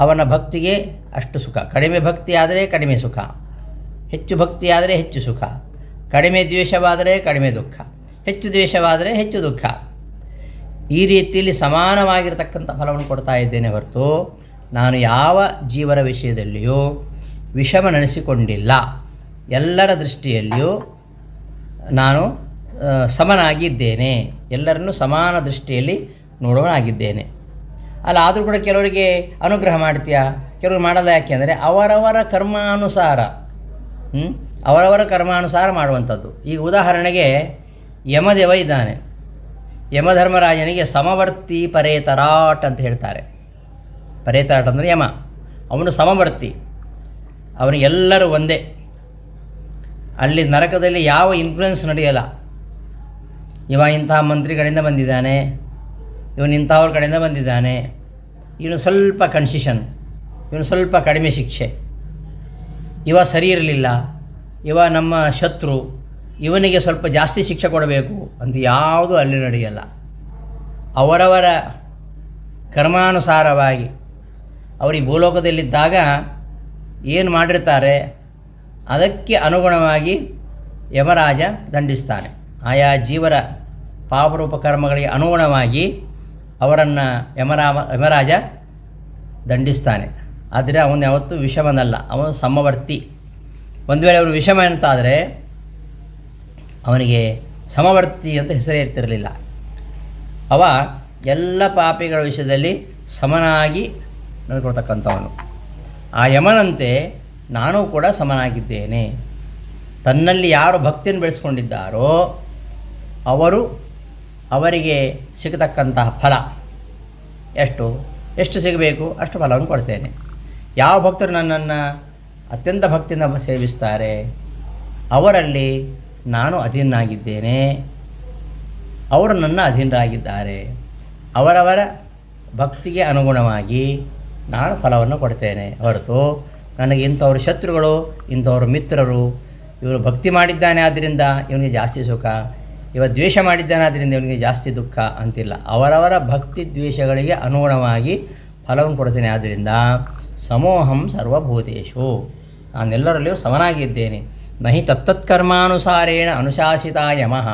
ಅವನ ಭಕ್ತಿಗೆ ಅಷ್ಟು ಸುಖ. ಕಡಿಮೆ ಭಕ್ತಿ ಆದರೆ ಕಡಿಮೆ ಸುಖ. ಹೆಚ್ಚು ಭಕ್ತಿ ಆದರೆ ಹೆಚ್ಚು ಸುಖ. ಕಡಿಮೆ ದ್ವೇಷವಾದರೆ ಕಡಿಮೆ ದುಃಖ, ಹೆಚ್ಚು ದ್ವೇಷವಾದರೆ ಹೆಚ್ಚು ದುಃಖ. ಈ ರೀತಿಯಲ್ಲಿ ಸಮಾನವಾಗಿರತಕ್ಕಂಥ ಫಲವನ್ನು ಕೊಡ್ತಾ ಇದ್ದೇನೆ ಹೊರತು ನಾನು ಯಾವ ಜೀವರ ವಿಷಯದಲ್ಲಿಯೂ ವಿಷಮ ನೆನೆಸಿಕೊಂಡಿಲ್ಲ. ಎಲ್ಲರ ದೃಷ್ಟಿಯಲ್ಲಿಯೂ ನಾನು ಸಮನಾಗಿದ್ದೇನೆ. ಎಲ್ಲರನ್ನೂ ಸಮಾನ ದೃಷ್ಟಿಯಲ್ಲಿ ನೋಡುವನಾಗಿದ್ದೇನೆ ಅಲ್ಲ, ಆದರೂ ಕೂಡ ಕೆಲವರಿಗೆ ಅನುಗ್ರಹ ಮಾಡ್ತೀಯಾ? ಕೆಲವರು ಮಾಡಲ್ಲ ಯಾಕೆ ಅಂದರೆ ಅವರವರ ಕರ್ಮಾನುಸಾರ. ಹ್ಮ್? ಅವರವರ ಕರ್ಮಾನುಸಾರ ಮಾಡುವಂಥದ್ದು. ಈಗ ಉದಾಹರಣೆಗೆ ಯಮದೇವ ಇದ್ದಾನೆ. ಯಮಧರ್ಮರಾಜನಿಗೆ ಸಮವರ್ತಿ ಪರೇತರಾಟ್ ಅಂತ ಹೇಳ್ತಾರೆ. ಪರೇತರಾಟ್ ಅಂದರೆ ಯಮ. ಅವನು ಸಮವರ್ತಿ. ಅವನಿಗೆಲ್ಲರೂ ಒಂದೇ. ಅಲ್ಲಿ ನರಕದಲ್ಲಿ ಯಾವ ಇನ್ಫ್ಲುಯೆನ್ಸ್ ನಡೆಯಲ್ಲ. ಇವ ಇಂತಹ ಮಂತ್ರಿಗಳಿಂದ ಬಂದಿದ್ದಾನೆ. ಇವನು ಇಂಥವ್ರ ಕಡೆಯಿಂದ ಬಂದಿದ್ದಾನೆ. ಇವನು ಸ್ವಲ್ಪ ಕನ್ಸಿಷನ್ ಇವನು ಸ್ವಲ್ಪ ಕಡಿಮೆ ಶಿಕ್ಷೆ. ಇವ ಸರಿ ಇರಲಿಲ್ಲ. ಇವ ನಮ್ಮ ಶತ್ರು, ಇವನಿಗೆ ಸ್ವಲ್ಪ ಜಾಸ್ತಿ ಶಿಕ್ಷೆ ಕೊಡಬೇಕು ಅಂತ ಯಾವುದೂ ಅಲ್ಲಿ ನಡೆಯಲ್ಲ. ಅವರವರ ಕರ್ಮಾನುಸಾರವಾಗಿ ಅವರಿಗೆ ಭೂಲೋಕದಲ್ಲಿದ್ದಾಗ ಏನು ಮಾಡಿರ್ತಾರೆ, ಅದಕ್ಕೆ ಅನುಗುಣವಾಗಿ ಯಮರಾಜ ದಂಡಿಸ್ತಾನೆ. ಆಯಾ ಜೀವರ ಪಾಪರೂಪ ಕರ್ಮಗಳಿಗೆ ಅನುಗುಣವಾಗಿ ಅವರನ್ನು ಯಮರಾಮ, ಯಮರಾಜ ದಂಡಿಸ್ತಾನೆ. ಆದರೆ ಅವನು ಯಾವತ್ತೂ ವಿಷಮನಲ್ಲ, ಅವನು ಸಮವರ್ತಿ. ಒಂದು ವೇಳೆ ಅವರು ವಿಷಮ ಅಂತಾದರೆ ಅವನಿಗೆ ಸಮವರ್ತಿ ಅಂತ ಹೆಸರೇ ಇರ್ತಿರಲಿಲ್ಲ. ಅವ ಎಲ್ಲ ಪಾಪಿಗಳ ವಿಷಯದಲ್ಲಿ ಸಮನಾಗಿ ನಡ್ಕೊಳ್ತಕ್ಕಂಥವನು. ಆ ಯಮನಂತೆ ನಾನು ಕೂಡ ಸಮನಾಗಿದ್ದೇನೆ. ತನ್ನಲ್ಲಿ ಯಾರು ಭಕ್ತಿಯನ್ನು ಬೆಳೆಸ್ಕೊಂಡಿದ್ದಾರೋ, ಅವರು ಅವರಿಗೆ ಸಿಗತಕ್ಕಂತಹ ಫಲ. ಎಷ್ಟು? ಎಷ್ಟು ಸಿಗಬೇಕು? ಅಷ್ಟು ಫಲವನ್ನು ಕೊಡ್ತೇನೆ. ಯಾವ ಭಕ್ತರು ನನ್ನನ್ನು ಅತ್ಯಂತ ಭಕ್ತಿಯಿಂದ ಸೇವಿಸ್ತಾರೆ. ಅವರಲ್ಲಿ ನಾನು ಅಧೀನಾಗಿದ್ದೇನೆ ಅವರು ನನ್ನ ಅಧೀನರಾಗಿದ್ದಾರೆ. ಅವರವರ ಭಕ್ತಿಗೆ ಅನುಗುಣವಾಗಿ ನಾನು ಫಲವನ್ನು ಕೊಡ್ತೇನೆ. ಹೊರತು ನನಗೆ ಇಂಥವ್ರು ಶತ್ರುಗಳು, ಇಂಥವ್ರ ಮಿತ್ರರು ಇವರು ಭಕ್ತಿ ಮಾಡಿದ್ದಾನೆ ಆದ್ದರಿಂದ ಇವನಿಗೆ ಜಾಸ್ತಿ ಸುಖ, ಇವ ದ್ವೇಷ ಮಾಡಿದ್ದಾನೆ ಆದ್ದರಿಂದ ಇವನಿಗೆ ಜಾಸ್ತಿ ದುಃಖ ಅಂತಿಲ್ಲ. ಅವರವರ ಭಕ್ತಿ ದ್ವೇಷಗಳಿಗೆ ಅನುಗುಣವಾಗಿ ಫಲವನ್ನು ಕೊಡ್ತೇನೆ ಆದ್ದರಿಂದ ಸಮೋಹಂ ಸರ್ವಭೂತೇಶು. ನಾನೆಲ್ಲರಲ್ಲಿಯೂ ಸಮನಾಗಿದ್ದೇನೆ. ನಹಿ ತತ್ತತ್ಕರ್ಮಾನುಸಾರೇಣ ಅನುಶಾಸಿತ ಯಮಃ.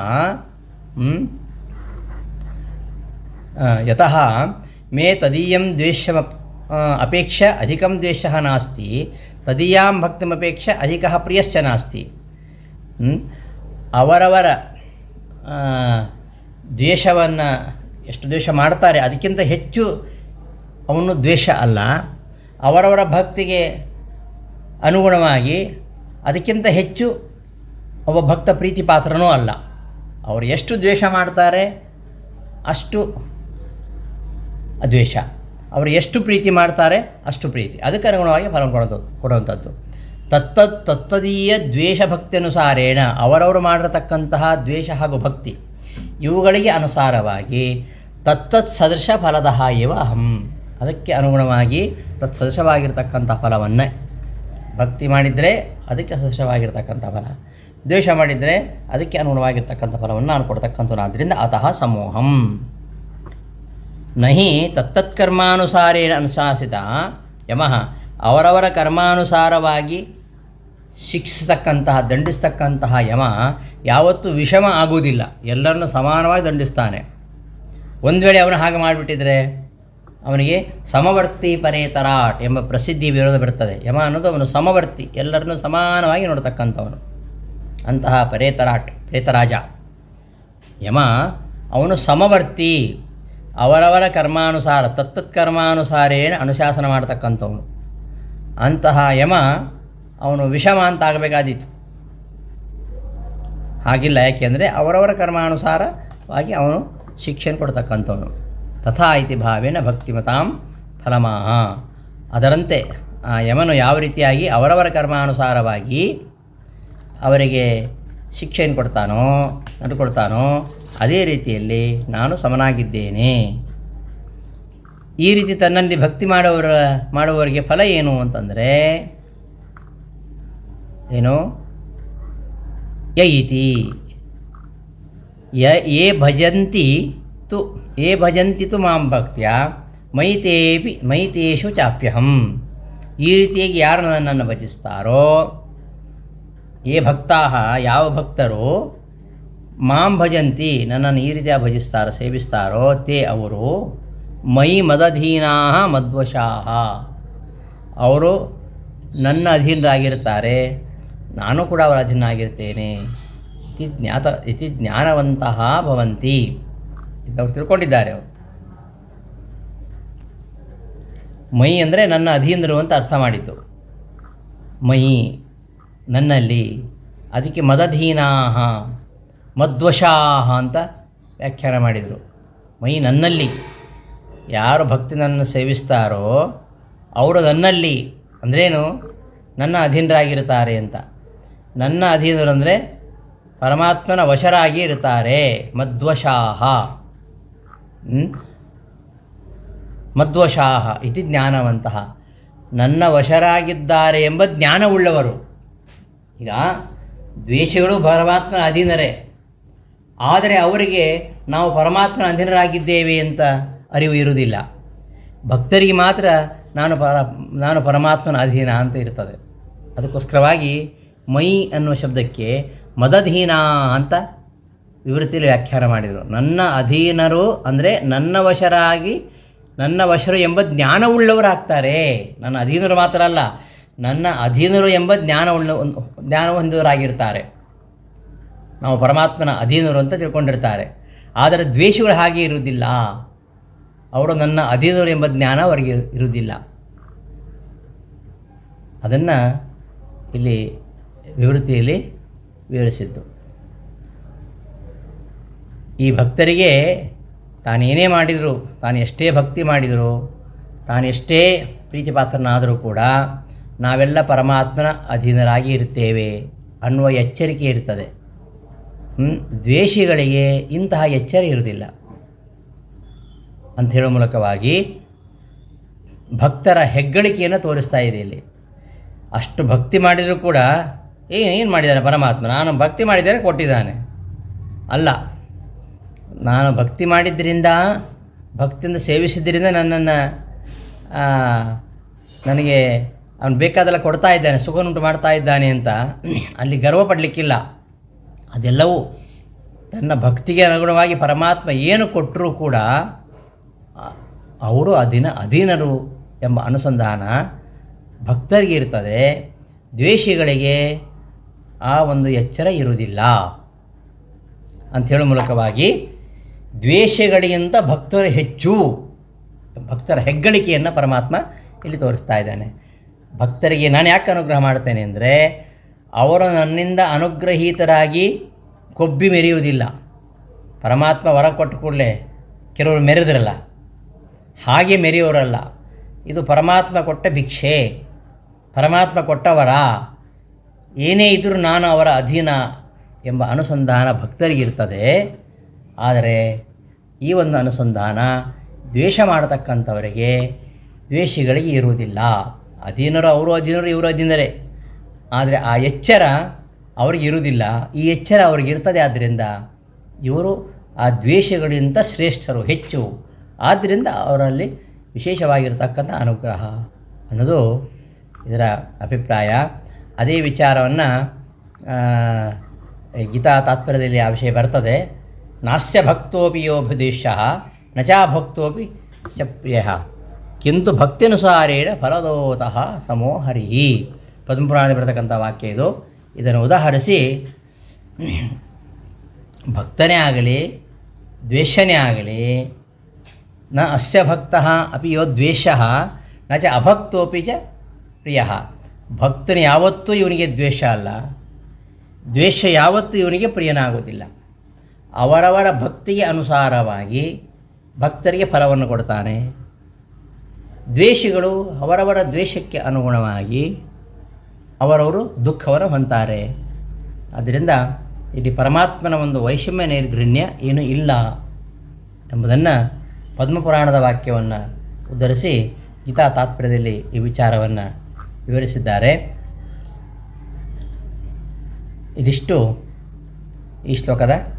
ಯತ ಮೇ ತದೀಯಂ ದ್ವೇಷಮ ಅಪೇಕ್ಷ ಅಧಿಕಂ ದ್ವೇಷ ನಾಸ್ತಿ. ತದೀಯಾಂ ಭಕ್ತಿಮಪೇಕ್ಷ ಅಧಿಕ ಪ್ರಿಯಶ್ಚ ನಾಸ್ತಿ? ಅವರವರ ದ್ವೇಷವನ್ನು ಎಷ್ಟು ದ್ವೇಷ ಮಾಡ್ತಾರೆ ಅದಕ್ಕಿಂತ ಹೆಚ್ಚು ಅವನು ದ್ವೇಷ ಅಲ್ಲ. ಅವರವರ ಭಕ್ತಿಗೆ ಅನುಗುಣವಾಗಿ ಅದಕ್ಕಿಂತ ಹೆಚ್ಚು ಒಬ್ಬ ಭಕ್ತ ಪ್ರೀತಿ ಪಾತ್ರನೂ ಅಲ್ಲ. ಅವರು ಎಷ್ಟು ದ್ವೇಷ ಮಾಡ್ತಾರೆ ಅಷ್ಟು ದ್ವೇಷ. ಅವರು ಎಷ್ಟು ಪ್ರೀತಿ ಮಾಡ್ತಾರೆ ಅಷ್ಟು ಪ್ರೀತಿ. ಅದಕ್ಕೆ ಅನುಗುಣವಾಗಿ ಫಲ ಕೊಡೋದು, ಕೊಡುವಂಥದ್ದು. ತತ್ತ, ತತ್ತದೀಯ ದ್ವೇಷ ಭಕ್ತಿ ಅನುಸಾರೇಣ ಅವರವರು ಮಾಡಿರತಕ್ಕಂತಹ ದ್ವೇಷ ಹಾಗೂ ಭಕ್ತಿ ಇವುಗಳಿಗೆ ಅನುಸಾರವಾಗಿ ತತ್ತತ್ ಸದೃಶ ಫಲದ ಇವ ಅಹಂ. ಅದಕ್ಕೆ ಅನುಗುಣವಾಗಿ ತತ್ ಸದೃಶವಾಗಿರ್ತಕ್ಕಂಥ ಫಲವನ್ನೇ ಭಕ್ತಿ ಮಾಡಿದರೆ ಅದಕ್ಕೆ ಸದೃಶವಾಗಿರ್ತಕ್ಕಂಥ ಫಲ ದ್ವೇಷ ಮಾಡಿದರೆ ಅದಕ್ಕೆ ಅನುಗುಣವಾಗಿರ್ತಕ್ಕಂಥ ಫಲವನ್ನು ನಾನು ಕೊಡ್ತಕ್ಕಂಥನಾದ್ದರಿಂದ ಅತಃ ಸಮೂಹಂ. ನಹಿ ತತ್ತತ್ಕರ್ಮಾನುಸಾರೇಣ ಅನುಶಾಸಿತ. ಯಮಃ ಅವರವರ ಕರ್ಮಾನುಸಾರವಾಗಿ ಶಿಕ್ಷಿಸ್ತಕ್ಕಂತಹ, ದಂಡಿಸ್ತಕ್ಕಂತಹ ಯಮ ಯಾವತ್ತೂ ವಿಷಮ ಆಗುವುದಿಲ್ಲ. ಎಲ್ಲರನ್ನು ಸಮಾನವಾಗಿ ದಂಡಿಸ್ತಾನೆ. ಒಂದು ವೇಳೆ ಅವನು ಹಾಗೆ ಮಾಡಿಬಿಟ್ಟಿದ್ರೆ ಅವನಿಗೆ ಸಮವರ್ತಿ ಪರೇತರಾಟ್ ಎಂಬ ಪ್ರಸಿದ್ಧಿ ವಿರೋಧ ಬಿಡ್ತದೆ ಯಮ ಅನ್ನೋದು ಅವನು ಸಮವರ್ತಿ, ಎಲ್ಲರನ್ನು ಸಮಾನವಾಗಿ ನೋಡತಕ್ಕಂಥವನು. ಅಂತಹ ಪರೇತರಾಟ್, ಪ್ರೇತರಾಜ. ಯಮ ಅವನು ಸಮವರ್ತಿ, ಅವರವರ ಕರ್ಮಾನುಸಾರ ತತ್ತತ್ ಕರ್ಮಾನುಸಾರೇಣ ಅನುಶಾಸನ ಮಾಡ್ತಕ್ಕಂಥವನು. ಅಂತಹ ಯಮ ಅವನು ವಿಷಮ ಅಂತ ಆಗಬೇಕಾದೀತು ಹಾಗಿಲ್ಲ ಯಾಕೆಂದರೆ ಅವರವರ ಕರ್ಮಾನುಸಾರವಾಗಿ ಅವನು ಶಿಕ್ಷಣ ಕೊಡ್ತಕ್ಕಂಥವನು. ತಥಾ ಇತಿ ಭಾವೇನ ಭಕ್ತಿಮತಾಂ ಫಲಮಾಹ ಅದರಂತೆ ಯಮನು ಯಾವ ರೀತಿಯಾಗಿ ಅವರವರ ಕರ್ಮಾನುಸಾರವಾಗಿ ಅವರಿಗೆ ಶಿಕ್ಷೆಯನ್ನು ಕೊಡ್ತಾನೋ, ನಡ್ಕೊಳ್ತಾನೋ, ಅದೇ ರೀತಿಯಲ್ಲಿ ನಾನು ಸಮನಾಗಿದ್ದೇನೆ. ಈ ರೀತಿ ತನ್ನಲ್ಲಿ ಭಕ್ತಿ ಮಾಡುವವರ ಮಾಡುವವರಿಗೆ ಫಲ ಏನು ಅಂತಂದರೆ, ಏನು? ಯ ಇತಿ. ಯ ಏ ಭಜಂತಿ ತು ಯೇ ಭಜಂತಿ ತು ಮಾಂ ಭಕ್ತಿಯ, ಮೈತೇಪಿ, ಮೈತೇಶು ಚಾಪ್ಯಹಂ. ಈ ರೀತಿಯಾಗಿ ಯಾರು ನನ್ನನ್ನು ಭಜಿಸ್ತಾರೋ, ಏ ಭಕ್ತಾ ಯಾವ ಭಕ್ತರು ಮಾಂ ಭಜಂತಿ ನನ್ನನ್ನು ಈ ರೀತಿಯಾಗಿ ಭಜಿಸ್ತಾರೋ, ಸೇವಿಸ್ತಾರೋ, ತೇ ಅವರು ಮೈ ಮದಧೀನಾ ಮದ್ವಶಾಹ. ಅವರು ನನ್ನ ಅಧೀನರಾಗಿರ್ತಾರೆ ನಾನು ಕೂಡ ಅವರ ಅಧೀನ ಆಗಿರ್ತೇನೆ ಇತಿ ಜ್ಞಾತ, ಇತಿ ಜ್ಞಾನವಂತಹ ಭವಂತಿ. ಇದನ್ನು ತಿಳ್ಕೊಂಡಿದ್ದಾರೆ ಅವರು. ಮೈ ಅಂದರೆ ನನ್ನ ಅಧೀನರು ಅಂತ ಅರ್ಥ ಮಾಡಿದ್ದು. ಮೈ ನನ್ನಲ್ಲಿ ಅದಕ್ಕೆ ಮದಧೀನಾಹ, ಮದ್ವಶಾಹ ಅಂತ ವ್ಯಾಖ್ಯಾನ ಮಾಡಿದರು. ಮೈ ನನ್ನಲ್ಲಿ ಯಾರು ಭಕ್ತಿ ನನ್ನ ಸೇವಿಸ್ತಾರೋ ಅವರು ನನ್ನಲ್ಲಿ ಅಂದ್ರೇನು? ನನ್ನ ಅಧೀನರಾಗಿರ್ತಾರೆ ಅಂತ. ನನ್ನ ಅಧೀನರು ಅಂದರೆ ಪರಮಾತ್ಮನ ವಶರಾಗಿ ಇರ್ತಾರೆ ಮದ್ವಶಾಹ. ಹ್ಮ್? ಮದ್ವಶಾಹ ಇತಿ ಜ್ಞಾನವಂತಹ. ನನ್ನ ವಶರಾಗಿದ್ದಾರೆ ಎಂಬ ಜ್ಞಾನವುಳ್ಳವರು. ಈಗ ದ್ವೇಷಗಳು ಪರಮಾತ್ಮನ ಅಧೀನರೇ. ಆದರೆ ಅವರಿಗೆ ನಾವು ಪರಮಾತ್ಮನ ಅಧೀನರಾಗಿದ್ದೇವೆ ಅಂತ ಅರಿವು ಇರುವುದಿಲ್ಲ. ಭಕ್ತರಿಗೆ ಮಾತ್ರ ನಾನು ಪರ, ನಾನು ಪರಮಾತ್ಮನ ಅಧೀನ ಅಂತ ಇರ್ತದೆ. ಅದಕ್ಕೋಸ್ಕರವಾಗಿ ಮೈ ಅನ್ನುವ ಶಬ್ದಕ್ಕೆ ಮದಧೀನ ಅಂತ ವಿವೃತ್ತಿಯಲ್ಲಿ ವ್ಯಾಖ್ಯಾನ ಮಾಡಿದರು. ನನ್ನ ಅಧೀನರು ಅಂದರೆ ನನ್ನ ವಶರಾಗಿ, ನನ್ನ ವಶರು ಎಂಬ ಜ್ಞಾನವುಳ್ಳವರಾಗ್ತಾರೆ. ನನ್ನ ಅಧೀನರು ಮಾತ್ರ ಅಲ್ಲ, ನನ್ನ ಅಧೀನರು ಎಂಬ ಜ್ಞಾನವುಳ್ಳ, ಜ್ಞಾನ ಹೊಂದಿದವರಾಗಿರ್ತಾರೆ. ನಾವು ಪರಮಾತ್ಮನ ಅಧೀನರು ಅಂತ ತಿಳ್ಕೊಂಡಿರ್ತಾರೆ. ಆದರೆ ದ್ವೇಷಗಳು ಹಾಗೆ ಇರುವುದಿಲ್ಲ. ಅವರು ನನ್ನ ಅಧೀನರು ಎಂಬ ಜ್ಞಾನ ಅವರಿಗೆ ಇರುವುದಿಲ್ಲ. ಅದನ್ನು ಇಲ್ಲಿ ವಿವೃತ್ತಿಯಲ್ಲಿ ವಿವರಿಸಿದ್ದು. ಈ ಭಕ್ತರಿಗೆ ತಾನೇನೇ ಮಾಡಿದರು, ತಾನು ಎಷ್ಟೇ ಭಕ್ತಿ ಮಾಡಿದರು ತಾನೆಷ್ಟೇ ಪ್ರೀತಿ ಪಾತ್ರನಾದರೂ ಕೂಡ ನಾವೆಲ್ಲ ಪರಮಾತ್ಮನ ಅಧೀನರಾಗಿ ಇರ್ತೇವೆ ಅನ್ನುವ ಎಚ್ಚರಿಕೆ ಇರ್ತದೆ? ದ್ವೇಷಿಗಳಿಗೆ ಇಂತಹ ಎಚ್ಚರಿ ಇರುವುದಿಲ್ಲ. ಅಂತ ಹೇಳೋ ಮೂಲಕವಾಗಿ ಭಕ್ತರ ಹೆಗ್ಗಳಿಕೆಯನ್ನು ತೋರಿಸ್ತಾ ಇದೆ ಇಲ್ಲಿ. ಅಷ್ಟು ಭಕ್ತಿ ಮಾಡಿದರೂ ಕೂಡ ಏನು ಏನು ಮಾಡಿದ್ದಾನೆ ಪರಮಾತ್ಮ? ನಾನು ಭಕ್ತಿ ಮಾಡಿದ್ದೇನೆ ಕೊಟ್ಟಿದ್ದಾನೆ. ಅಲ್ಲ ನಾನು ಭಕ್ತಿ ಮಾಡಿದ್ದರಿಂದ ಭಕ್ತಿಯಿಂದ ಸೇವಿಸಿದ್ದರಿಂದ ನನ್ನನ್ನು ನನಗೆ ಅವನು ಬೇಕಾದೆಲ್ಲ ಕೊಡ್ತಾ ಇದ್ದಾನೆ ಸುಖನುಂಟು ಮಾಡ್ತಾ ಇದ್ದಾನೆ ಅಂತ. ಅಲ್ಲಿ ಗರ್ವ ಪಡಲಿಕ್ಕಿಲ್ಲ. ಅದೆಲ್ಲವೂ ತನ್ನ ಭಕ್ತಿಗೆ ಅನುಗುಣವಾಗಿ ಪರಮಾತ್ಮ ಏನು ಕೊಟ್ಟರೂ ಕೂಡ, ಅವರು ಅಧೀನ ಅಧೀನರು ಎಂಬ ಅನುಸಂಧಾನ ಭಕ್ತರಿಗೆ ಇರ್ತದೆ. ದ್ವೇಷಿಗಳಿಗೆ ಆ ಒಂದು ಎಚ್ಚರ ಇರುವುದಿಲ್ಲ. ಅಂತ ಮೂಲಕವಾಗಿ ದ್ವೇಷಗಳಿಗಿಂತ ಭಕ್ತರು ಹೆಚ್ಚು. ಭಕ್ತರ ಹೆಗ್ಗಳಿಕೆಯನ್ನು ಪರಮಾತ್ಮ ಇಲ್ಲಿ ತೋರಿಸ್ತಾ ಇದ್ದಾನೆ. ಭಕ್ತರಿಗೆ ನಾನು ಯಾಕೆ ಅನುಗ್ರಹ ಮಾಡ್ತೇನೆ ಅಂದರೆ, ಅವರು ನನ್ನಿಂದ ಅನುಗ್ರಹೀತರಾಗಿ ಕೊಬ್ಬಿ ಮೆರೆಯುವುದಿಲ್ಲ. ಪರಮಾತ್ಮ ವರ ಕೊಟ್ಟ ಕೂಡಲೇ ಕೆಲವರು ಮೆರೆದ್ರಲ್ಲ. ಹಾಗೆ ಮೆರೆಯೋರಲ್ಲ. ಇದು ಪರಮಾತ್ಮ ಕೊಟ್ಟ ಭಿಕ್ಷೆ. ಪರಮಾತ್ಮ ಕೊಟ್ಟವರ. ಏನೇ ಇದ್ದರೂ ನಾನು ಅವರ ಅಧೀನ ಎಂಬ ಅನುಸಂಧಾನ ಭಕ್ತರಿಗಿರ್ತದೆ. ಆದರೆ ಈ ಒಂದು ಅನುಸಂಧಾನ ದ್ವೇಷ ಮಾಡತಕ್ಕಂಥವರಿಗೆ ದ್ವೇಷಿಗಳಿಗೆ ಇರುವುದಿಲ್ಲ. ಅಧೀನರು ಅವರು ಅಧೀನರು, ಇವರು ಅಧೀನರೇ. ಆದರೆ ಆ ಎಚ್ಚರ ಅವ್ರಿಗೆ ಇರುವುದಿಲ್ಲ. ಈ ಎಚ್ಚರ ಅವ್ರಿಗೆ ಇರ್ತದೆ. ಆದ್ದರಿಂದ ಇವರು ಆ ದ್ವೇಷಗಳಿಗಿಂತ ಶ್ರೇಷ್ಠರು, ಹೆಚ್ಚು. ಆದ್ದರಿಂದ ಅವರಲ್ಲಿ ವಿಶೇಷವಾಗಿರ್ತಕ್ಕಂಥ ಅನುಗ್ರಹ ಅನ್ನೋದು ಇದರ ಅಭಿಪ್ರಾಯ. ಅದೇ ವಿಚಾರವನ್ನು ಗೀತಾ ತಾತ್ಪರ್ಯದಲ್ಲಿ ಆ ವಿಷಯ ಬರ್ತದೆ. ನಾಸ್ಯ ಭಕ್ತೋಪಿ ಯೋಪದೇಶ ನಚಾ ಭಕ್ತೋಪಿ ಚ ಪ್ರಿಯ ಕಿಂತು ಭಕ್ತಿನುಸಾರೇಣ ಫಲದೋತಃ ಸಮೋ ಹರಿ. ಪದ್ಮಪುರಾಣದಲ್ಲಿ ಬರತಕ್ಕಂಥ ವಾಕ್ಯ ಇದು. ಇದನ್ನು ಉದಾಹರಿಸಿ, ಭಕ್ತನೇ ಆಗಲಿ, ದ್ವೇಷನೇ ಆಗಲಿ, ನ ಅಸ್ಯ ಭಕ್ತ ಅಪಿ ಯೋ ದ್ವೇಷ, ನ ಚ ಅಭಕ್ತೋಪಿ ಚ ಪ್ರಿಯ. ಭಕ್ತನು ಯಾವತ್ತೂ ಇವನಿಗೆ ದ್ವೇಷ ಅಲ್ಲ. ದ್ವೇಷ ಯಾವತ್ತೂ ಇವನಿಗೆ ಪ್ರಿಯನಾಗುವುದಿಲ್ಲ. ಅವರವರ ಭಕ್ತಿಗೆ ಅನುಸಾರವಾಗಿ ಭಕ್ತರಿಗೆ ಫಲವನ್ನು ಕೊಡ್ತಾನೆ. ದ್ವೇಷಿಗಳು ಅವರವರ ದ್ವೇಷಕ್ಕೆ ಅನುಗುಣವಾಗಿ ಅವರವರು ದುಃಖವನ್ನು ಹೊಂತಾರೆ ಆದ್ದರಿಂದ ಇಲ್ಲಿ ಪರಮಾತ್ಮನ ಒಂದು ವೈಷಮ್ಯ ನೈರ್ಗೃಣ್ಯ ಏನೂ ಇಲ್ಲ ಎಂಬುದನ್ನು ಪದ್ಮಪುರಾಣದ ವಾಕ್ಯವನ್ನು ಉದ್ಧರಿಸಿ ಗೀತಾ ತಾತ್ಪರ್ಯದಲ್ಲಿ ಈ ವಿಚಾರವನ್ನು ವಿವರಿಸಿದ್ದಾರೆ. ಇದಿಷ್ಟು ಈ ಶ್ಲೋಕದ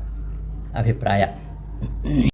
ಅಭಿಪ್ರಾಯ